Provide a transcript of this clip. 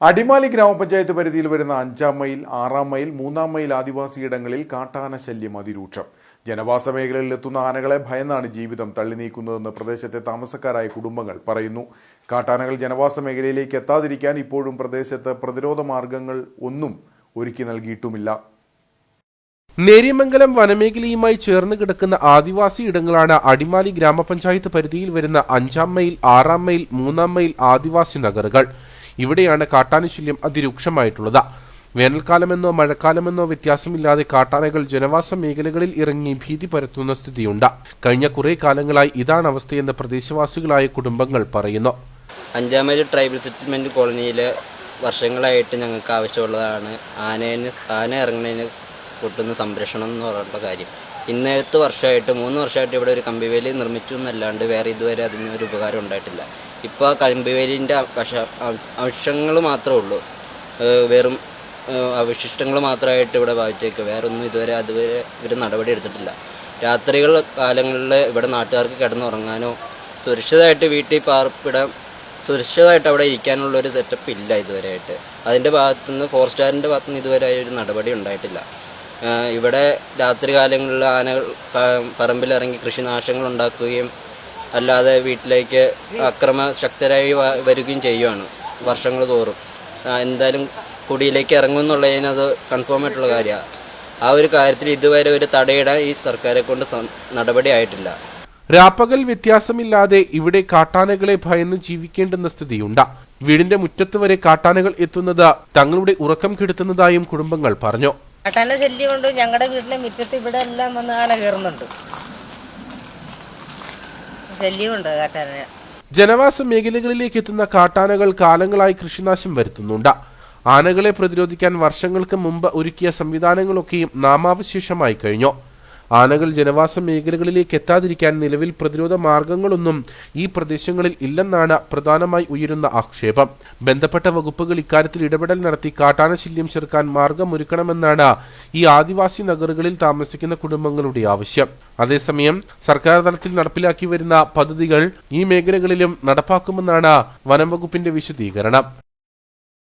അടിമാലി ഗ്രാമപഞ്ചായത്ത് പരിധിയിൽ വരുന്ന അഞ്ചാം മൈൽ ആറാം മൈൽ മൂന്നാം മൈൽ ആദിവാസിയിടങ്ങളിൽ കാട്ടാന ശല്യം അതിരൂക്ഷം. ജനവാസ മേഖലയിൽ എത്തുന്ന ആനകളെ ഭയന്നാണ് ജീവിതം തള്ളി നീക്കുന്നതെന്ന് പ്രദേശത്തെ താമസക്കാരായ കുടുംബങ്ങൾ പറയുന്നു. കാട്ടാനകൾ ജനവാസ മേഖലയിലേക്ക് എത്താതിരിക്കാൻ ഇപ്പോഴും പ്രദേശത്ത് പ്രതിരോധ മാർഗങ്ങൾ ഒന്നും ഒരുക്കി നൽകിയിട്ടുമില്ല. നേര്യമംഗലം വനമേഖലയുമായി ചേർന്ന് കിടക്കുന്ന ആദിവാസി ഇടങ്ങളാണ് അടിമാലി ഗ്രാമപഞ്ചായത്ത് പരിധിയിൽ വരുന്ന അഞ്ചാം മൈൽ ആറാം മൈൽ മൂന്നാം മൈൽ ആദിവാസി നഗറുകൾ. ഇവിടെയാണ് കാട്ടാനശല്യം അതിരൂക്ഷമായിട്ടുള്ളത്. വേനൽക്കാലമെന്നോ മഴക്കാലമെന്നോ വ്യത്യാസമില്ലാതെ കാട്ടാനകൾ ജനവാസ മേഖലകളിൽ ഇറങ്ങി ഭീതി പരത്തുന്ന സ്ഥിതിയുണ്ട്. കഴിഞ്ഞ കുറെ കാലങ്ങളായി ഇതാണ് അവസ്ഥയെന്ന് പ്രദേശവാസികളായ കുടുംബങ്ങൾ പറയുന്നു. അഞ്ചാമത് ട്രൈബൽ സെറ്റിൽമെന്റ് കോളനിയിൽ വർഷങ്ങളായിട്ട് ഞങ്ങൾക്ക് ആവശ്യമുള്ളതാണ് ആനേനെ ആന ഇറങ്ങുന്നതിന് കൊട്ടുന്ന സംരക്ഷണം എന്ന് പറഞ്ഞിട്ടുള്ള കാര്യം. ഇന്നത്തെ വർഷമായിട്ട് മൂന്ന് വർഷമായിട്ട് ഇവിടെ ഒരു കമ്പിവേലി നിർമ്മിച്ചു എന്നല്ലാണ്ട് വേറെ ഇതുവരെ അതിന് ഒരു ഉപകാരം ഉണ്ടായിട്ടില്ല. ഇപ്പോൾ ആ കമ്പിവേലിന്റെ വശ അംശങ്ങൾ മാത്രമേ ഉള്ളൂ. വെറും അവശിഷ്ടങ്ങൾ മാത്രമായിട്ട് ഇവിടെ വായിച്ചേക്ക്. വേറെ ഒന്നും ഇതുവരെ അതുവരെ ഇവർ നടപടി എടുത്തിട്ടില്ല. രാത്രികൾ കാലങ്ങളിൽ ഇവിടെ നാട്ടുകാർക്ക് കിടന്നുറങ്ങാനോ സുരക്ഷിതമായിട്ട് വീട്ടിൽ പാർപ്പിടാൻ സുരക്ഷിതമായിട്ട് അവിടെ ഇരിക്കാനുള്ള ഒരു സെറ്റപ്പ് ഇല്ല ഇതുവരെയായിട്ട്. അതിന്റെ ഭാഗത്തുനിന്ന് ഫോർ സ്റ്റാറിന്റെ ഭാഗത്തുനിന്ന് ഇതുവരെ ഒരു നടപടി ഉണ്ടായിട്ടില്ല. ഇവിടെ രാത്രി കാലങ്ങളിൽ ആനകൾ പറമ്പിലിറങ്ങി കൃഷിനാശങ്ങൾ ഉണ്ടാക്കുകയും അല്ലാതെ വീട്ടിലേക്ക് അക്രമ ശക്തരായി വരികയും ചെയ്യുവാണ് വർഷങ്ങൾ തോറും. എന്തായാലും കുടിയിലേക്ക് അത് കൺഫേം ആയിട്ടുള്ള കാര്യമാണ് ആ ഒരു കാര്യത്തിൽ ഇതുവരെ ഒരു തടയിടാൻ ഈ സർക്കാരെ കൊണ്ട് നടപടി ആയിട്ടില്ല. രാപ്പകൽ വ്യത്യാസമില്ലാതെ ഇവിടെ കാട്ടാനകളെ ഭയന്ന് ജീവിക്കേണ്ടുന്ന സ്ഥിതിയുണ്ട്. വീടിന്റെ മുറ്റത്ത് വരെ കാട്ടാനകൾ എത്തുന്നത് തങ്ങളുടെ ഉറക്കം കെടുത്തുന്നതായും കുടുംബങ്ങൾ പറഞ്ഞു. കാട്ടാന ശല്യം കൊണ്ട് ഞങ്ങളുടെ വീട്ടിലെ മുറ്റത്ത് ഇവിടെ എല്ലാം വന്ന് ആന കയറുന്നുണ്ട്. ശല്യമുണ്ട് കാട്ടാന ജനവാസ മേഖലകളിലേക്ക് എത്തുന്ന കാട്ടാനകൾ കാലങ്ങളായി കൃഷിനാശം വരുത്തുന്നുണ്ട്. ആനകളെ പ്രതിരോധിക്കാൻ വർഷങ്ങൾക്ക് മുമ്പ് ഒരുക്കിയ സംവിധാനങ്ങളൊക്കെയും നാമാവശേഷമായി കഴിഞ്ഞു. ആനകൾ ജനവാസ മേഖലകളിലേക്ക് എത്താതിരിക്കാൻ നിലവിൽ പ്രതിരോധ മാർഗങ്ങളൊന്നും ഈ പ്രദേശങ്ങളിൽ ഇല്ലെന്നാണ് പ്രധാനമായി ഉയരുന്ന ആക്ഷേപം. ബന്ധപ്പെട്ട വകുപ്പുകൾ ഇക്കാര്യത്തിൽ ഇടപെടൽ നടത്തി കാട്ടാനശല്യം ചെറുക്കാൻ മാർഗമൊരുക്കണമെന്നാണ് ഈ ആദിവാസി നഗറുകളിൽ താമസിക്കുന്ന കുടുംബങ്ങളുടെ ആവശ്യം. അതേസമയം സർക്കാർ തലത്തിൽ നടപ്പിലാക്കി വരുന്ന പദ്ധതികൾ ഈ മേഖലകളിലും നടപ്പാക്കുമെന്നാണ് വനം വകുപ്പിന്റെ വിശദീകരണം.